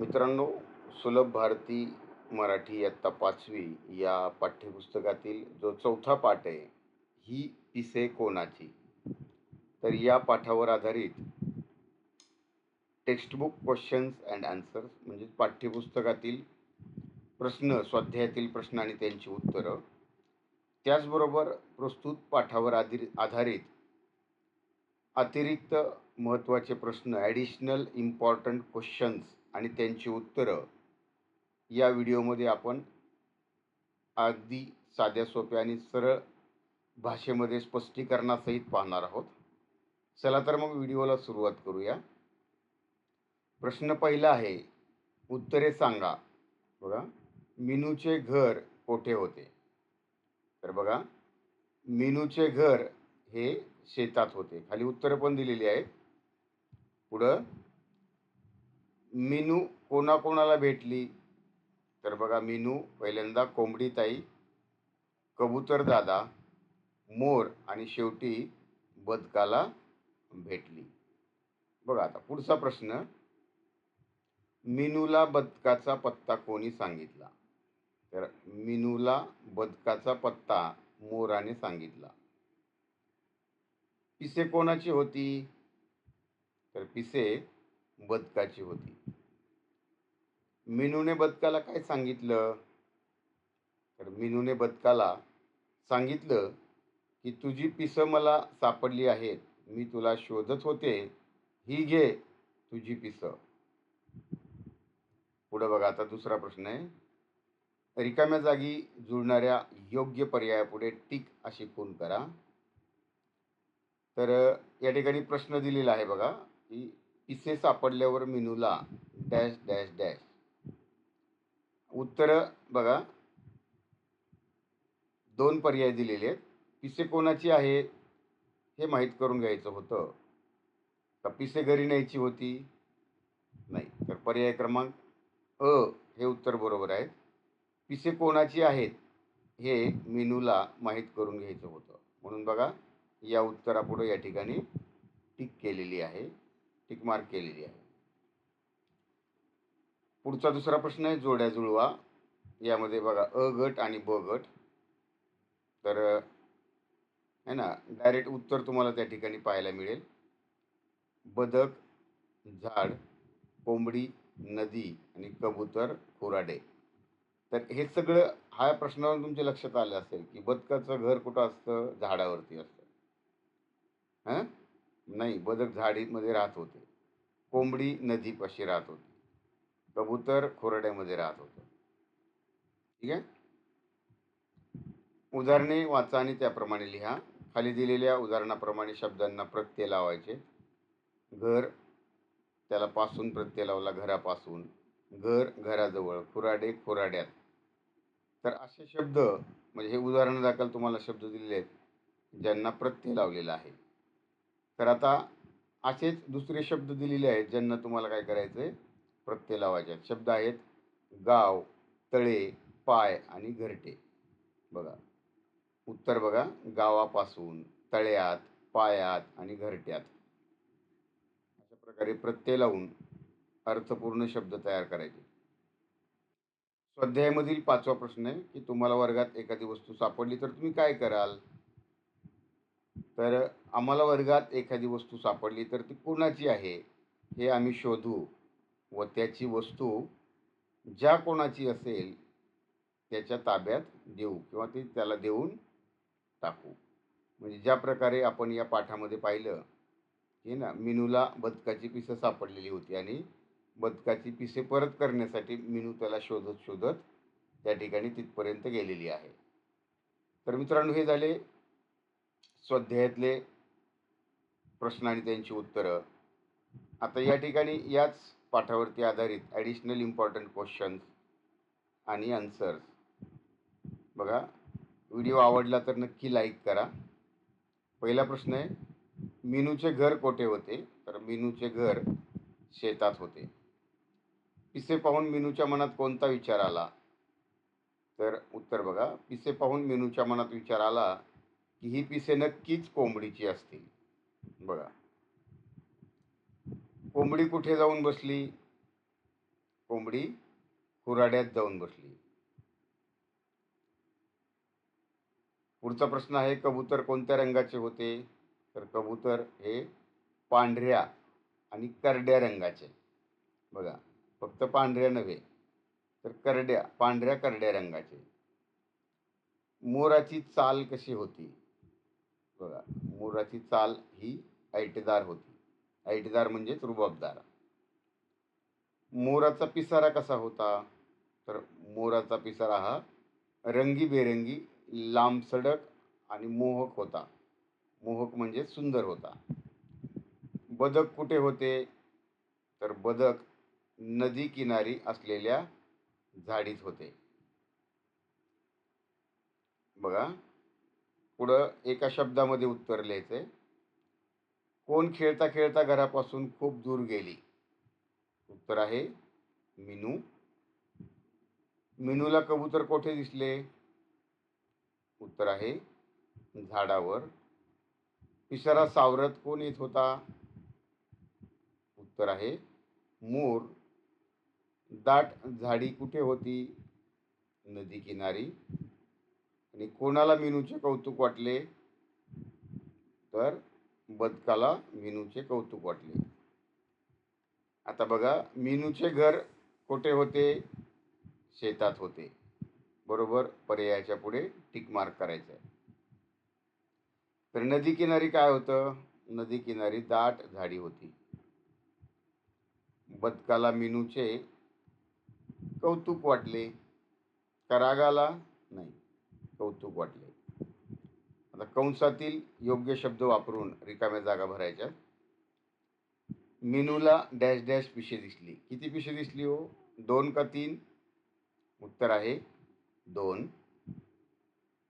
मित्रांनो सुलभ भारती मराठी इयत्ता पाचवी या पाठ्यपुस्तकातील जो चौथा पाठ आहे ही पिसे कोणाची? तर या पाठावर आधारित टेक्स्टबुक क्वेश्चन्स अँड आन्सर्स म्हणजे पाठ्यपुस्तकातील प्रश्न स्वाध्यायातील प्रश्न आणि त्यांची उत्तरं. त्याचबरोबर प्रस्तुत पाठावर आधी आधारित अतिरिक्त महत्त्वाचे प्रश्न ॲडिशनल इम्पॉर्टंट क्वेश्चन्स आणि त्यांची उत्तरं या व्हिडिओमध्ये आपण अगदी साध्या सोप्या आणि सरळ भाषेमध्ये स्पष्टीकरणासहित पाहणार आहोत. चला तर मग व्हिडिओला सुरुवात करूया. प्रश्न पहिला आहे उत्तरे सांगा. बघा मिनूचे घर कोठे होते? तर बघा मिनूचे घर हे शेतात होते. खाली उत्तरं पण दिलेली आहेत. पुढं मिनू कोणाकोणाला भेटली? तर बघा मिनू पहिल्यांदा कोंबडीताई कबूतर दादा मोर आणि शेवटी बदकाला भेटली. बघा आता पुढचा प्रश्न. मिनूला बदकाचा पत्ता कोणी सांगितला? तर मिनूला बदकाचा पत्ता मोराने सांगितला. पिसे कोणाची होती? तर पिसे बदकाची होती. मिनूने बदकाला काय सांगितलं? तर मिनूने बदकाला सांगितलं की तुझी पिसं मला सापडली आहेत. मी तुला शोधत होते. ही घे तुझी पिसं. पुढं बघा आता दुसरा प्रश्न आहे. रिकाम्या जागी जुळणाऱ्या योग्य पर्यायापुढे टिक अशी खून करा. तर या ठिकाणी प्रश्न दिलेला आहे बघा की पिसे सापडल्यावर मेनूला डॅश डॅश डॅश. उत्तर बघा. दोन पर्याय दिलेले आहेत. पिसे कोणाची आहे? हे माहीत करून घ्यायचं होतं. का पिसे घरी न्यायची होती? नाही. तर पर्याय क्रमांक अ हे उत्तर बरोबर आहे. पिसे कोणाची आहेत? हे मेनूला माहीत करून घ्यायचं होतं. म्हणून बघा या उत्तरापुढं या ठिकाणी टिक केलेली आहे. टिक मार्क केलेली आहे. पुढचा दुसरा प्रश्न आहे जोड्या जुळवा. यामध्ये बघा अ गट आणि ब गट. तर आहे ना डायरेक्ट उत्तर तुम्हाला त्या ठिकाणी पाहायला मिळेल. बदक झाड कोंबडी नदी आणि कबूतर खुराडे तर हे सगळं हा प्रश्नावर तुमच्या लक्षात आलं असेल की बदकाचं घर कुठं असतं? झाडावरती असतं. हां? नाही बदक झाडीमध्ये राहत होते. कोंबडी नदीपाशी राहत होती. कबूतर खोरड्यामध्ये राहत होतं. ठीक आहे? उदाहरणे वाचा आणि त्याप्रमाणे लिहा. खाली दिलेल्या उदाहरणाप्रमाणे शब्दांना प्रत्यय लावायचे. घर त्याला पासून प्रत्यय लावला घरापासून. घर घराजवळ खुराडे खुराड्यात. तर असे शब्द म्हणजे हे उदाहरण दाखल तुम्हाला शब्द दिलेले आहेत ज्यांना प्रत्यय लावलेला आहे. तर आता असेच दुसरे शब्द दिलेले आहेत ज्यांना तुम्हाला काय करायचं आहे प्रत्यय लावायचे आहेत शब्द आहेत गाव तळे पाय आणि घरटे. बघा. उत्तर बघा. गावापासून तळ्यात पायात आणि घरट्यात. अशा प्रकारे प्रत्यय लावून अर्थपूर्ण शब्द तयार करायचे. स्वाध्यायामधील पाचवा प्रश्न आहे की तुम्हाला वर्गात एखादी वस्तू सापडली तर तुम्ही काय कराल? तर आम्हाला वर्गात एखादी वस्तू सापडली तर ती कोणाची आहे हे आम्ही शोधू व त्याची वस्तू ज्या कोणाची असेल त्याच्या ताब्यात देऊ किंवा ती त्याला देऊन टाकू. म्हणजे ज्या प्रकारे आपण या पाठामध्ये पाहिलं की ना मिनूला बदकाची पिसं सापडलेली होती आणि बदकाची पिसे परत करण्यासाठी मिनू त्याला शोधत शोधत त्या ठिकाणी तिथपर्यंत गेलेली आहे. तर मित्रांनो हे झाले स्वाध्यायातले प्रश्न आणि त्यांची उत्तरं. आता या ठिकाणी याच पाठावरती आधारित ॲडिशनल इम्पॉर्टंट क्वेश्चन्स आणि आन्सर्स बघा व्हिडिओ आवडला तर नक्की लाईक करा. पहिला प्रश्न आहे मिनूचे घर कोठे होते? तर मिनूचे घर शेतात होते. पिसे पाहून मिनूच्या मनात कोणता विचार आला? तर उत्तर बघा पिसे पाहून मेनूच्या मनात विचार आला की ही पिसे नक्कीच कोंबडीची असतील. बघा. कोंबडी कुठे जाऊन बसली? कोंबडी कुऱ्हाड्यात जाऊन बसली. पुढचा प्रश्न आहे कबूतर कोणत्या रंगाचे होते? तर कबूतर हे पांढऱ्या आणि करड्या रंगाचे. बघा फक्त पांढऱ्या नव्हे तर करड्या पांढऱ्या करड्या रंगाचे. मोराची चाल कशी होती? बघा मोराची चाल ही ऐटेदार होती. ऐटेदार म्हणजेच रुबाबदार. मोराचा पिसारा कसा होता? तर मोराचा पिसारा हा रंगीबेरंगी लांबसडक आणि मोहक होता. मोहक म्हणजे सुंदर होता. बदक कुठे होते? तर बदक नदी किनारी असलेल्या झाडीत होते. बघा पुढं एका शब्दामध्ये उत्तर लिहायचंय. कोण खेळता खेळता घरापासून खूप दूर गेली? उत्तर आहे मिनू. मिनूला कबूतर कोठे दिसले? उत्तर आहे झाडावर. पिसारा सावरत कोण येत होता? उत्तर आहे मोर. दाट झाडी कुठे होती? नदी किनारी. आणि कोणाला मेनूचे कौतुक वाटले? तर बदकाला मेनूचे कौतुक वाटले. आता बघा मेनूचे घर कोठे होते? शेतात होते. बरोबर? पर्यायाच्या पुढे टिक मार्क करायचं आहे तर नदी किनारी काय होतं? नदी किनारी दाट झाडी होती. बदकाला मेनूचे कौतुक वाटले. का रागाला? नाही. कौतुक वाटले. आता कंसातील योग्य शब्द वापरून रिकाम्या जागा भरायच्या. मेनूला डॅश डॅश पिशे दिसली. किती पिशे दिसली हो? दोन का तीन? उत्तर आहे दोन.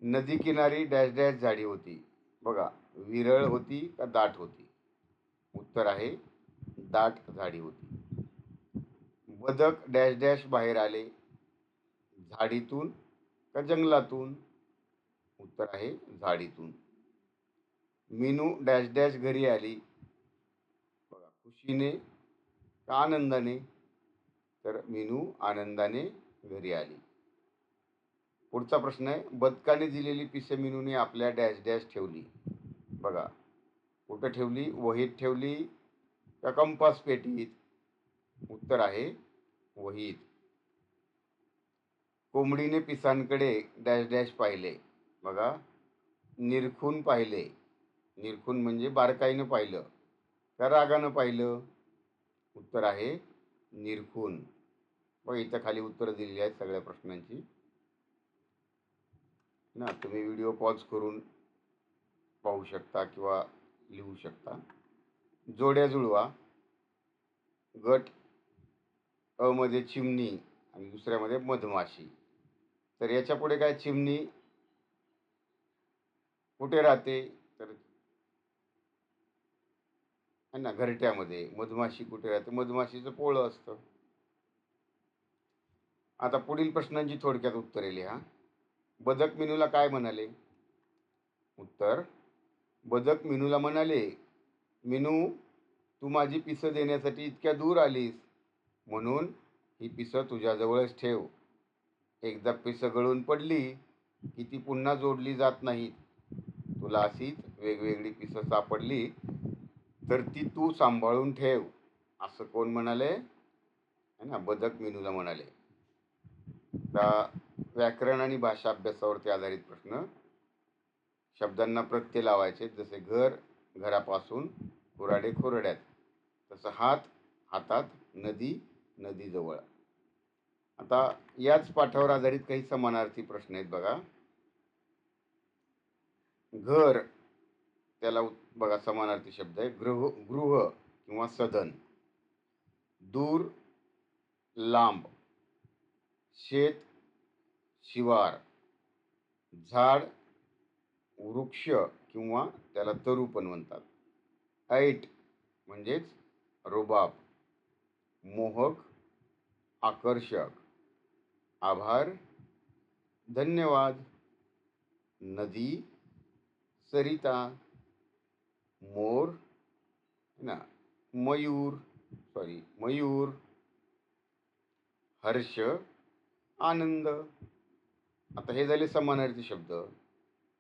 नदी किनारी डॅश डॅश झाडी होती. बघा विरळ होती का दाट होती? उत्तर आहे दाट झाडी होती. बदक डॅश डॅश बाहेर आले. झाडीतून का जंगलातून? उत्तर आहे झाडीतून. मिनू डॅश डॅश घरी आली. बघा खुशीने का आनंदाने तर मिनू आनंदाने घरी आली. पुढचा प्रश्न आहे बदकाने दिलेली पिसे मीनूने आपल्या डॅश डॅश ठेवली. बघा कुठं ठेवली? वहीत ठेवली का कंपास पेटीत? उत्तर आहे वहीत. कोंबडीने पिसांकडे डॅश डॅश पाहिले. बघा निरखून पाहिले. निरखून म्हणजे बारकाईनं पाहिलं. का रागानं पाहिलं? उत्तर आहे निरखून. बघ इथं खाली उत्तरं दिलेली आहेत सगळ्या प्रश्नांची. ना तुम्ही व्हिडिओ पॉज करून पाहू शकता किंवा लिहू शकता. जोड्या जुळवा. गट अमध्ये चिमणी आणि दुसऱ्यामध्ये मधमाशी. तर याच्यापुढे काय? चिमणी कुठे राहते? तर है ना घरट्यामध्ये मधमाशी कुठे राहते? मधमाशीचं पोळं असतं. आता पुढील प्रश्नांची थोडक्यात उत्तरे लिहा. बदक मेनूला काय म्हणाले? उत्तर बदक मेनूला म्हणाले मेनू तू माझी पिसं देण्यासाठी इतक्या दूर आलीस. म्हणून ही पिसं तुझ्याजवळच ठेव. एकदा पिसं गळून पडली की ती पुन्हा जोडली जात नाहीत. तुला अशीच वेगवेगळी पिसं सापडली तर ती तू सांभाळून ठेव असं कोण म्हणाले? है ना बदक मेनूला म्हणाले. का व्याकरण आणि भाषा अभ्यासावरती आधारित प्रश्न. शब्दांना प्रत्यय लावायचे जसे घर घरापासून कुऱ्हाडे खुरड्यात तसं हात हातात नदी नदीजवळ. आता याच पाठावर आधारित काही समानार्थी प्रश्न आहेत बघा. घर त्याला बघा समानार्थी शब्द आहे. गृह गृह किंवा सदन दूर लांब. शेत शिवार. झाड वृक्ष किंवा त्याला तरू पण म्हणतात. ऐट म्हणजेच रुबाब. मोहक आकर्षक. आभार धन्यवाद. नदी सरिता मोर ना मयूर सॉरी मयूर हर्ष आनंद. आता हे झाले समानार्थी शब्द.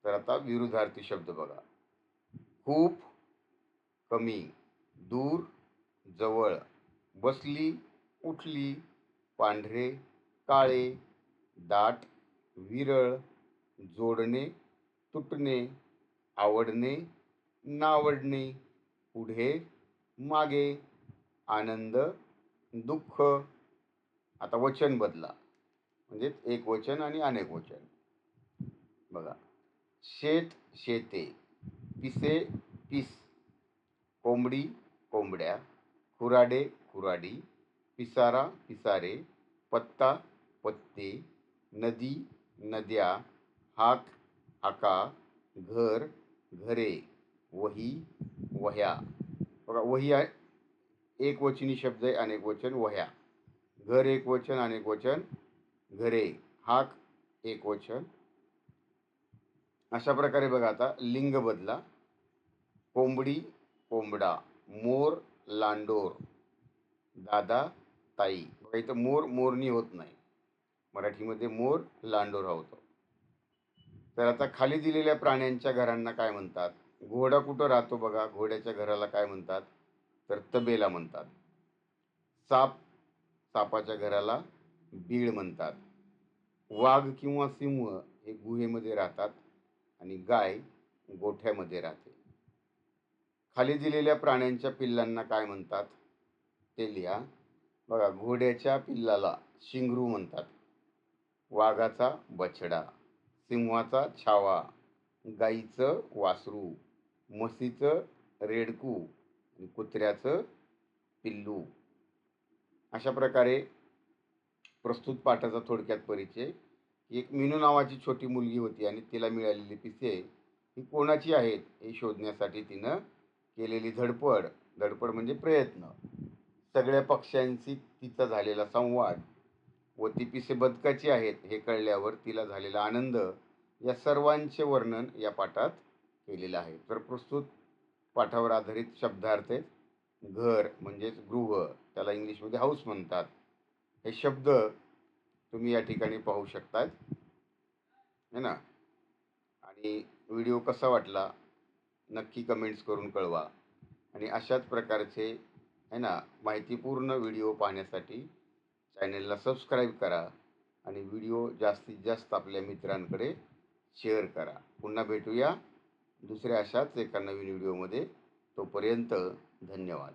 तर आता विरुद्धार्थी शब्द बघा. खूप कमी दूर जवळ बसली उठली पांढरे काळे दाट विरळ जोडणे तुटणे आवडणे नावडणे पुढे मागे आनंद दुःख. आता वचन बदला. म्हणजेच एक वचन आणि अनेक वचन. बघा. शेत शेते. पिसे पीस. कोंबडी कोंबड्या. खुराडे खुराडी. पिसारा पिसारे. पत्ता पत्ते. नदी नद्या. हाक हाका. घर घरे वही वह्या. बघा वही आहे एक वचनी शब्द आहे अनेक वचन वह्या. घर एक वचन अनेक वचन घरे. हाक एक वचन. अशा प्रकारे बघा आता लिंग बदला. कोंबडी कोंबडा. मोर लांडोर. दादा ताई. बघा इथं मोर मोरणी होत नाही. मराठीमध्ये मोर लांडोर हा होतो. तर आता खाली दिलेल्या प्राण्यांच्या घरांना काय म्हणतात? घोडा कुठं राहतो बघा? घोड्याच्या घराला काय म्हणतात? तर तबेला म्हणतात. साप सापाच्या घराला बीळ म्हणतात. वाघ किंवा सिंह हे गुहेमध्ये राहतात आणि गाय गोठ्यामध्ये राहते. खाली दिलेल्या प्राण्यांच्या पिल्लांना काय म्हणतात? ते लिहा बघा घोड्याच्या पिल्लाला शिंगरू म्हणतात. वाघाचा बछडा. सिंहाचा छावा गाईचं वासरू म्हशीचं रेडकू आणि कुत्र्याचं पिल्लू. अशा प्रकारे प्रस्तुत पाठाचा थोडक्यात परिचय. एक मिनू नावाची छोटी मुलगी होती आणि तिला मिळालेली पिसे ही कोणाची आहेत हे शोधण्यासाठी तिनं केलेली धडपड. धडपड म्हणजे प्रयत्न. सगळ्या पक्ष्यांशी तिचा झालेला संवाद व ती पिसे बदकाची आहेत हे कळल्यावर तिला झालेला आनंद या सर्वांचे वर्णन या पाठात केलेलं आहे. तर प्रस्तुत पाठावर आधारित शब्दार्थ आहेत. घर म्हणजेच गृह त्याला इंग्लिशमध्ये हाऊस म्हणतात. हे शब्द तुम्ही या ठिकाणी पाहू शकतात है ना? आणि व्हिडिओ कसा वाटला नक्की कमेंट्स करून कळवा. आणि अशाच प्रकारचे है ना माहितीपूर्ण व्हिडिओ पाहण्यासाठी चॅनेलला सबस्क्राईब करा आणि व्हिडिओ जास्तीत जास्त आपल्या मित्रांकडे शेअर करा. पुन्हा भेटूया दुसऱ्या अशाच एका नवीन व्हिडिओमध्ये तोपर्यंत धन्यवाद.